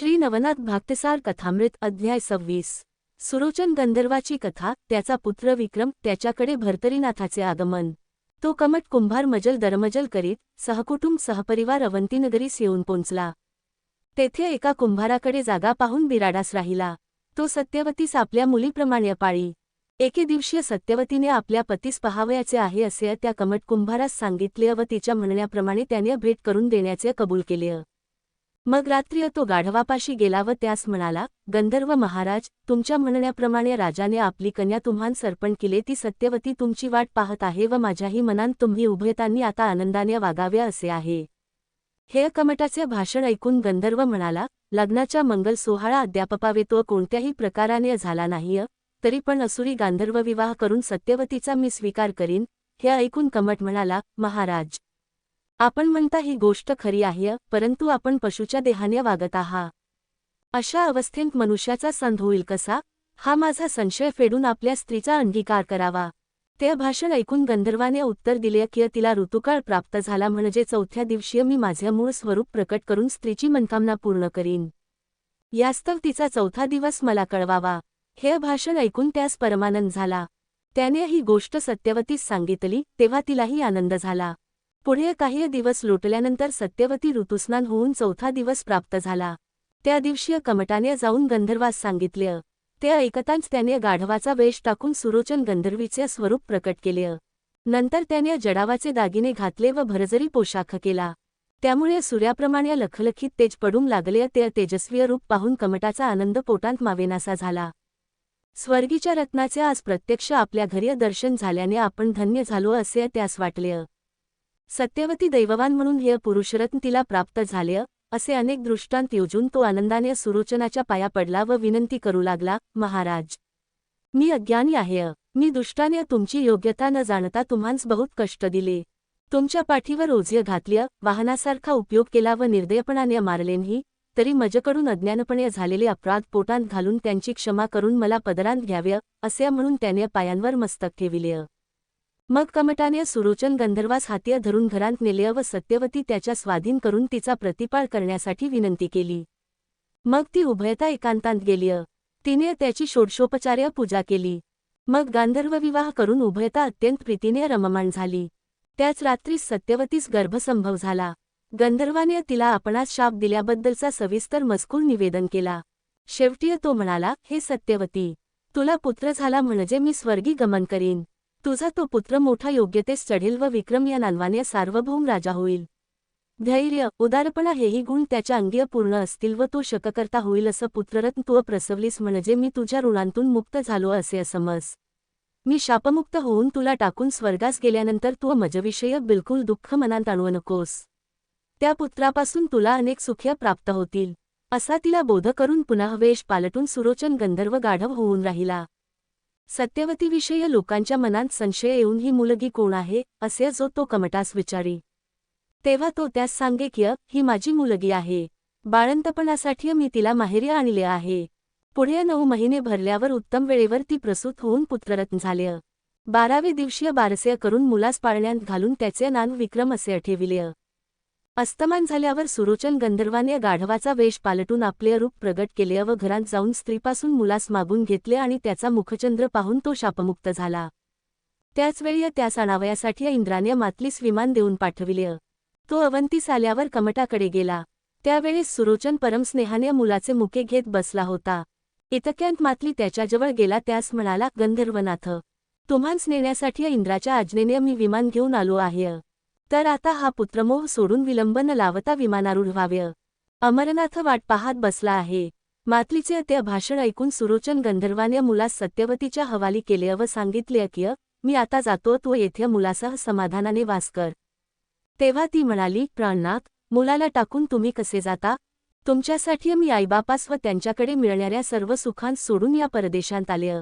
श्री नवनाथ भागतेसार कथामृत अध्याय सव्वीस. सुरोचन गंधर्वाची कथा त्याचा पुत्र विक्रम त्याच्याकडे भरतरीनाथाचे आगमन. तो कमट कुंभार मजल दरमजल करीत सहकुटुंब सहपरिवार अवंतीनगरीस येऊन पोचला. तेथे एका कुंभाराकडे जागा पाहून बिराडास राहिला. तो सत्यवतीस आपल्या मुलीप्रमाणे पाळी एके दिवशी सत्यवतीने आपल्या पतीस पहावयाचे आहे असे त्या कमट कुंभारास सांगितले व तिच्या म्हणण्याप्रमाणे त्याने भेट करून देण्याचे कबूल केले. मग रात्री तो गाढवापाशी गेला व त्यास म्हणाला गंधर्व महाराज तुमच्या म्हणण्याप्रमाणे राजाने आपली कन्या तुम्हान सर्पण केले ती सत्यवती तुमची वाट पाहत आहे व माझ्याही मनान तुम्ही उभयतांनी आता आनंदाने वागावे असे आहे. हे कमटाचे भाषण ऐकून गंधर्व म्हणाला लग्नाच्या मंगल सोहळा अद्यापपावे तो कोणत्याही प्रकाराने झाला नाहीय तरी पण असुरी गांधर्व विवाह करून सत्यवतीचा मी स्वीकार करीन. हे ऐकून कमट म्हणाला महाराज आपण म्हणता ही गोष्ट खरी आहे परंतु आपण पशुच्या देहाने वागत आहात. अशा अवस्थेत मनुष्याचा संध होईल कसा? हा माझा संशय फेडून आपल्या स्त्रीचा अंगीकार करावा. ते भाषण ऐकून गंधर्वाने उत्तर दिले की तिला ऋतुकाळ प्राप्त झाला म्हणजे चौथ्या दिवशी मी माझे मूळ स्वरूप प्रकट करून स्त्रीची मनकामना पूर्ण करीन. यास्तव तिचा चौथा दिवस मला कळवावा. हे भाषण ऐकून त्यास परमानंद झाला. त्याने ही गोष्ट सत्यवतीस सांगितली तेव्हा तिलाही आनंद झाला. पुढे काही दिवस लोटल्यानंतर सत्यवती ऋतुस्नान होऊन चौथा दिवस प्राप्त झाला. त्या दिवशी कमटाने जाऊन गंधर्वास सांगितले. ते ऐकताच त्याने गाढवाचा वेश टाकून सुरोचन गंधर्वीचे स्वरूप प्रकट केले. नंतर त्याने जडावाचे दागिने घातले व भरजरी पोशाख केला. त्यामुळे सूर्याप्रमाणे लखलखीत तेज पडून लागले ते तेजस्वी रूप पाहून कमटाचा आनंद पोटांत मावेनासा झाला. स्वर्गीच्या रत्नाचे आज प्रत्यक्ष आपल्या घरी दर्शन झाल्याने आपण धन्य झालो असे त्यास वाटले. सत्यवती दैववान म्हणून हे पुरुषरत्न तिला प्राप्त झाले असे अनेक दृष्टांत योजून तो आनंदाने सुरोचनाच्या पाया पडला व विनंती करू लागला महाराज मी अज्ञानी आहे मी दुष्टाने तुमची योग्यता न जाणता तुम्हांस बहुत कष्ट दिले. तुमच्या पाठीवर ओझ्य घातल्या वाहनासारखा उपयोग केला व निर्दयपणाने मारलेनही तरी मजकडून अज्ञानपणे झालेले अपराध पोटांत घालून त्यांची क्षमा करून मला पदरांत घ्याव्य असे म्हणून त्याने पायांवर मस्तक ठेविले. मग कमटाने सुरोचन गंधर्वास हातीय धरून घरांत नेले व सत्यवती त्याच्या स्वाधीन करून तिचा प्रतिपाळ करण्यासाठी विनंती केली. मग ती उभयता एकांतांत गेली तिने त्याची षोडशोपचार्य पूजा केली. मग गांधर्व विवाह करून उभयता अत्यंत प्रीतीने रममाण झाली. त्याच रात्रीस सत्यवतीस गर्भसंभव झाला. गंधर्वाने तिला आपणास शाप दिल्याबद्दलचा सविस्तर मजकूर निवेदन केला. शेवटी तो म्हणाला हे सत्यवती तुला पुत्र झाला म्हणजे मी स्वर्गी गमन करीन. तुझा तो पुत्र मोठा योग्यतेस चढेल व विक्रम या नानवाने सार्वभौम राजा होईल. धैर्य उदारपणा हेही गुण त्याच्या अंगीय पूर्ण असतील व तो शककर्ता होईल असं पुत्ररत्न तू प्रसवलीस म्हणजे मी तुझ्या ऋणांतून मुक्त झालो असे समज मी शापमुक्त होऊन तुला टाकून स्वर्गास गेल्यानंतर तू मजविषय बिलकुल दुःख मनात आणू नकोस. त्या पुत्रापासून तुला अनेक सुख्य प्राप्त होतील. असा तिला बोध करून पुन्हा वेश पालटून सुरोचन गंधर्व गाढव होऊन राहिला. सत्यवतीविषयी लोकांच्या मनात संशय येऊन ही मुलगी कोण आहे असे जो तो कमटास विचारी. तेव्हा तो त्यास सांगे की ही माझी मुलगी आहे. बाळंतपणासाठी मी तिला माहेरी आणले आहे. पुढे नऊ महिने भरल्यावर उत्तम वेळेवर ती प्रसूत होऊन पुत्ररत्न झाले. बारावे दिवशीय बारसे करून मुलास पाळण्यात घालून त्याचे नाव विक्रम असे ठेविले. अस्तमान झाल्यावर सुरोचन गंधर्वाने गाढवाचा वेश पालटून आपले रूप प्रगट केले व घरात जाऊन स्त्रीपासून मुलास मागून घेतले आणि त्याचा मुखचंद्र पाहून तो शापमुक्त झाला. त्याचवेळी त्यास आणावयासाठी इंद्राने मातलीस विमान देऊन पाठविले. तो अवंतीस आल्यावर कमटाकडे गेला. त्यावेळेस सुरोचन परमस्नेहाने मुलाचे मुके घेत बसला होता. इतक्यांत मातली त्याच्याजवळ गेला त्यास म्हणाला गंधर्वनाथ तुम्हांस नेण्यासाठी इंद्राच्या आज्ञेने मी विमान घेऊन आलो आहे. तर आता हा पुत्रमोह सोडून विलंब न लावता विमानारूढ व्हावे अमरनाथ वाट पाहात बसला आहे. मातलीचे ते भाषण ऐकून सुरोचन गंधर्वाने मुलास सत्यवतीच्या हवाली केले व सांगितले की मी आता जातो तो येथे मुलासह समाधानाने वास कर. तेव्हा ती म्हणाली प्राणनाथ मुलाला टाकून तुम्ही कसे जाता? तुमच्यासाठी मी आईबापास व त्यांच्याकडे मिळणाऱ्या सर्व सुखांत सोडून या परदेशांत आले.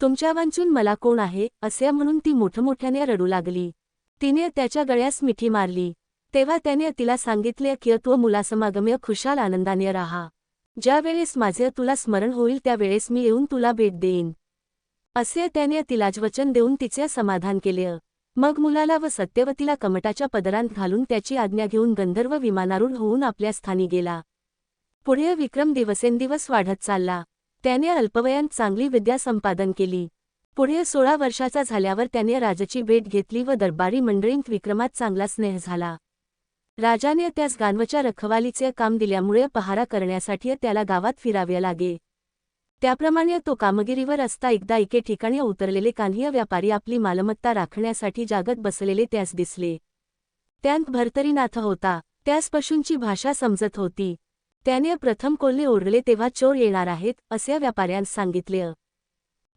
तुमच्या वांचून मला कोण आहे असे म्हणून ती मोठमोठ्याने रडू लागली. तिने त्याच्या गळ्यास मिठी मारली. तेव्हा त्याने तिला सांगितले की तू मुलासमागम्य खुशाल आनंदाने राहा. ज्यावेळेस माझे तुला स्मरण होईल त्यावेळेस मी येऊन तुला भेट देईन. असे त्याने तिलाच वचन देऊन तिचे समाधान केले. मग मुलाला व सत्यवतीला कमटाच्या पदरांत घालून त्याची आज्ञा घेऊन गंधर्व विमानारूढ होऊन आपल्या स्थानी गेला. पुढे विक्रम दिवसेंदिवस वाढत चालला. त्याने अल्पवयात चांगली विद्या संपादन केली. पुढे सोळा वर्षाचा झाल्यावर त्याने राजाची भेट घेतली व दरबारी मंडळींत विक्रमात चांगला स्नेह झाला. राजाने त्यास गानवच्या रखवालीचे काम दिल्यामुळे पहारा करण्यासाठी त्याला गावात फिरावे लागे. त्याप्रमाणे तो कामगिरीवर असता एकदा एके ठिकाणी उतरलेले कान्हीय व्यापारी आपली मालमत्ता राखण्यासाठी जागत बसलेले त्यास दिसले. त्यांत भरतरीनाथ होता. त्यास पशूंची भाषा समजत होती. त्याने प्रथम कोल्हे ओरले तेव्हा चोर येणार आहेत असे व्यापाऱ्यांस सांगितले.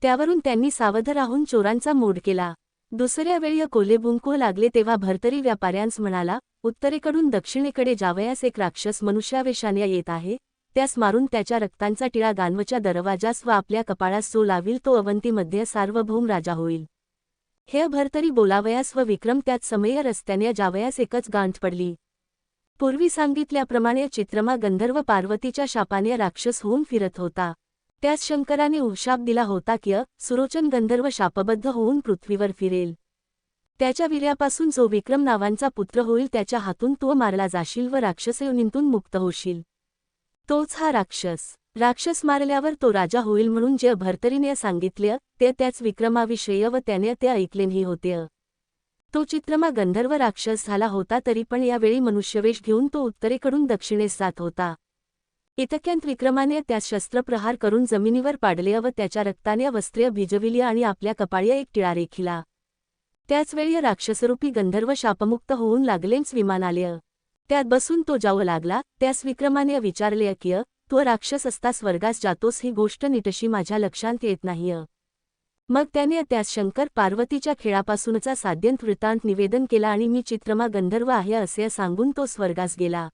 त्यावरून त्यांनी सावध राहून चोरांचा मोड केला. दुसऱ्या वेळी कोल्हे बुंकू लागले तेव्हा भरतरी व्यापाऱ्यांस म्हणाला उत्तरेकडून दक्षिणेकडे जावयास एक राक्षस मनुष्यावेशाने येत आहे. त्यास मारून त्याच्या रक्तांचा टिळा गानवच्या दरवाजास व आपल्या कपाळास जो लावील तो अवंतीमध्ये सार्वभौम राजा होईल हे भरतरी बोलावयास व विक्रम त्यात समय रस्त्याने जावयास एकच गांठ पडली. पूर्वी सांगितल्याप्रमाणे चित्रमा गंधर्व पार्वतीच्या शापाने राक्षस होऊन फिरत होता. त्यास शंकराने उशाप दिला होता की सुरोचन गंधर्व शापबद्ध होऊन पृथ्वीवर फिरेल. त्याच्या वीर्यापासून जो विक्रम नावांचा पुत्र होईल त्याच्या हातून तो मारला जाशील व राक्षसयोनींतून मुक्त होशील. तोच हा राक्षस. राक्षस मारल्यावर तो राजा होईल म्हणून जे भरतरीने सांगितले ते त्याच विक्रमाविषयी व त्याने ते ऐकलेही होते. तो चित्रमा गंधर्व राक्षस झाला होता तरी पण यावेळी मनुष्यवेश घेऊन तो उत्तरेकडून दक्षिणेस जात होता. इतक्यांत विक्रमाने त्यास शस्त्रप्रहार करून जमिनीवर पाडले व त्याच्या रक्ताने वस्त्रे भिजविली आणि आपल्या कपाळी एक टिळा रेखिला. त्याचवेळी राक्षसरूपी गंधर्व शापमुक्त होऊन लागलेच विमान आले त्यात बसून तो जाऊ लागला त्यास विक्रमाने विचारले की तो राक्षस असता स्वर्गास जातोस ही गोष्ट नीटशी माझ्या लक्षात येत नाही. मग त्याने त्यास शंकर पार्वतीच्या खेळापासूनचा साध्यंत वृत्तांत निवेदन केला आणि मी चित्रमा गंधर्व आहे असे सांगून तो स्वर्गास गेला.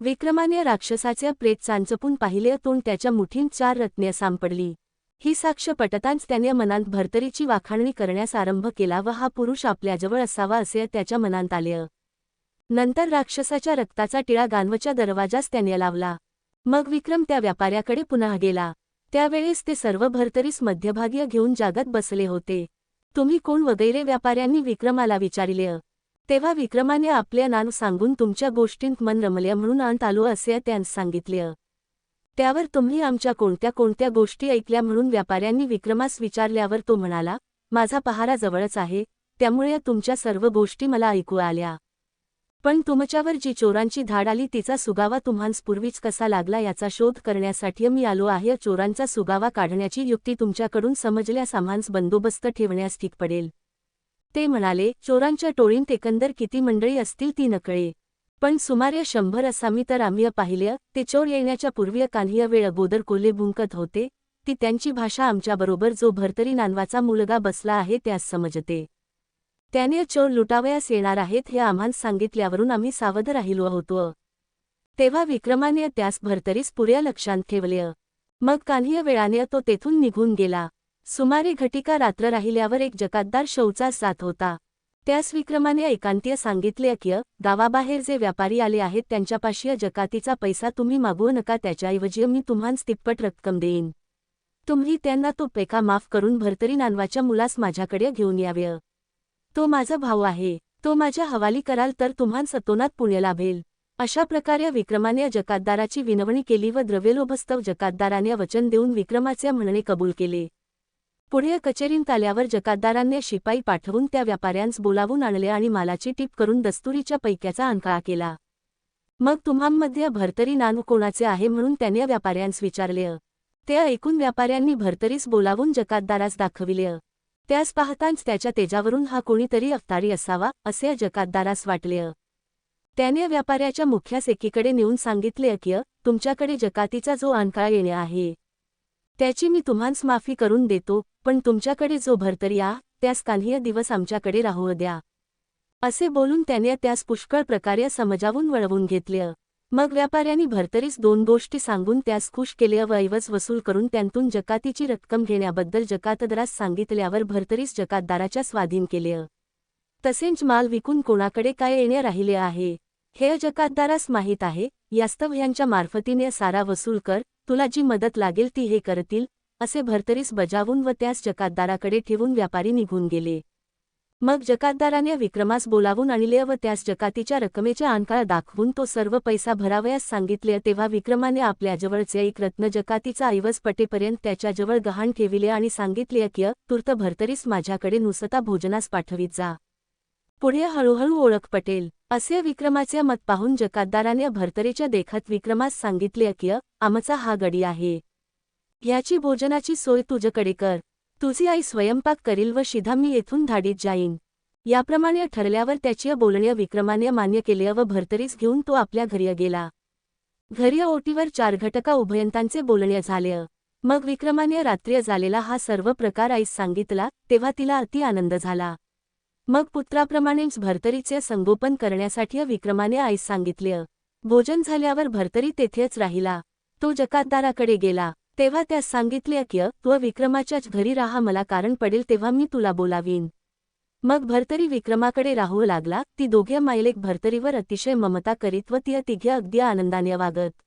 विक्रमाने राक्षसाचे प्रेत चांचपून पाहिले तोंड त्याच्या मुठींत चार रत्ने सांपडली. ही साक्ष पटताच त्याने मनांत भरतरीची वाखाणणी करण्यास आरंभ केला व हा पुरुष आपल्याजवळ असावा असे त्याच्या मनांत आले. नंतर राक्षसाच्या रक्ताचा टिळा गानवच्या दरवाजास त्याने लावला. मग विक्रम त्या व्यापाऱ्याकडे पुन्हा गेला. त्यावेळेस ते सर्व भरतरीस मध्यभागीय घेऊन जागत बसले होते. तुम्ही कोण वगैरे? व्यापाऱ्यांनी विक्रमाला विचारिले. तेव्हा विक्रमाने आपले नान सांगून तुमच्या गोष्टींत मन रमल्या म्हणून आण आलो असे त्यांस सांगितले. त्यावर तुम्ही आमच्या कोणत्या कोणत्या गोष्टी ऐकल्या म्हणून व्यापाऱ्यांनी विक्रमास विचारल्यावर तो म्हणाला माझा पहारा जवळच आहे त्यामुळे तुमच्या सर्व गोष्टी मला ऐकू आल्या. पण तुमच्यावर जी चोरांची धाड आली तिचा सुगावा तुम्हांस पूर्वीच कसा लागला याचा शोध करण्यासाठी मी आलो आहे. चोरांचा सुगावा काढण्याची युक्ती तुमच्याकडून समजल्यास आम्हांस बंदोबस्त ठेवण्यास ठीक पडेल. ते म्हणाले चोरांच्या टोळींत एकंदर किती मंडळी असतील ती नकळे. पण सुमारे शंभर असामी तर आम्ही पाहिले ते चोर येण्याच्या पूर्वी कान्हीय वेळ अगोदर कोल्हे भुंकत होते. ती त्यांची भाषा आमच्याबरोबर जो भरतरी नानवाचा मुलगा बसला आहे त्यास समजते. त्याने चोर लुटावयास येणार आहेत हे आम्हाला सांगितल्यावरून आम्ही सावध राहिलो होतो. तेव्हा विक्रमाने त्यास भरतरीस पुऱ्या लक्षात ठेवले. मग कान्हीय वेळाने तो तेथून निघून गेला. सुमारे घटिका रात्र राहिल्यावर एक जकातदार शौचास जात होता. त्यास विक्रमाने एकांतीय सांगितले की गावाबाहेर जे व्यापारी आले आहेत त्यांच्यापाशी जकातीचा पैसा तुम्ही मागवू नका त्याच्याऐवजी मी तुम्हाच तिप्पट रक्कम देईन. तुम्ही त्यांना तो पेका माफ करून भरतरी नानवाच्या मुलास माझ्याकडे घेऊन याव्य तो माझा भाऊ आहे. तो माझ्या हवाली कराल तर तुम्हान सतोनात पुण्य लाभेल. अशा प्रकारे विक्रमाने जकातदाराची विनवणी केली व द्रव्यलोभस्तव जकातदाराने वचन देऊन विक्रमाचे म्हणणे कबूल केले. पुढे कचेरींत आल्यावर जकातदारांनी शिपाई पाठवून त्या व्यापाऱ्यांस बोलावून आणले आणि मालाची टीप करून दस्तुरीच्या पैक्याचा अंकाळा केला. मग तुम्हांमध्ये भरतरी नानू कोणाचे आहे म्हणून त्याने व्यापाऱ्यांस विचारले. ते ऐकून व्यापाऱ्यांनी भरतरीस बोलावून जकातदारास दाखविले. त्यास पाहताच त्याच्या तेजावरून हा कोणीतरी अवतारी असावा असे जकातदारास वाटले. त्याने व्यापाऱ्याच्या मुख्यास एकीकडे नेऊन सांगितले की तुमच्याकडे जकातीचा जो आणकाळ येणे आहे त्याची मी तुम्हांस माफी करून देतो पण तुमच्याकडे जो भरतर या त्यास कान्हीय दिवस आमच्याकडे राहू द्या. असे बोलून त्याने त्यास पुष्कळ प्रकारे समजावून वळवून घेतले. मग व्यापाऱ्यांनी भरतरीस दोन गोष्टी सांगून त्यास खुश केले व ऐवज वसूल करून त्यांतून जकातीची रक्कम घेण्याबद्दल जकातदरास सांगितल्यावर भरतरीस जकातदाराच्या स्वाधीन केले. तसेच माल विकून कोणाकडे काय येणे राहिले आहे हे जकातदारास माहीत आहे यास्तव यांच्या मार्फतीने सारा वसूल कर तुला जी मदत लागेल ती हे करतील असे भरतरीस बजावून व त्यास जकातदाराकडे ठेवून व्यापारी निघून गेले. मग जकातदाराने विक्रमास बोलावून आणले व त्यास जकातीच्या रकमेच्या आणकाळ दाखवून तो सर्व पैसा भरावयास सांगितले तेव्हा विक्रमाने आपल्याजवळचे एक रत्न जकातीचा ऐवज पटेपर्यंत त्याच्याजवळ गहाण ठेविले आणि सांगितले की तूर्त भरतरीस माझ्याकडे नुसता भोजनास पाठवित जा. पुढे हळूहळू ओळख पटेल. असे विक्रमाचे मत पाहून जकातदाराने भरतरीच्या देखत विक्रमास सांगितले की आमचा हा गडी आहे. याची भोजनाची सोय तुझ्याकडे कर. तुझी आई स्वयंपाक करील व शिधा मी येथून धाडीत जाईन याप्रमाणे ठरल्यावर त्याची बोलणे विक्रमाने मान्य केले व भरतरीस घेऊन तो आपल्या घरी गेला. घरी ओटीवर चार घटका उभयंतांचे बोलणे झाले. मग विक्रमाने रात्री झालेला हा सर्व प्रकार आईस सांगितला तेव्हा तिला अति आनंद झाला. मग पुत्राप्रमाणेच भरतरीचे संगोपन करण्यासाठी विक्रमाने आईस सांगितले भोजन झाल्यावर भरतरी तेथेच राहिला. तो जकातदाराकडे गेला. तेव्हा त्यास सांगितले की तू विक्रमाच्याच घरी राहा मला कारण पडेल तेव्हा मी तुला बोलावीन. मग भरतरी विक्रमाकडे राहू लागला. ती दोघे मायलेक भरतरीवर अतिशय ममता करीत व ती तिघे अगदी आनंदाने वागत.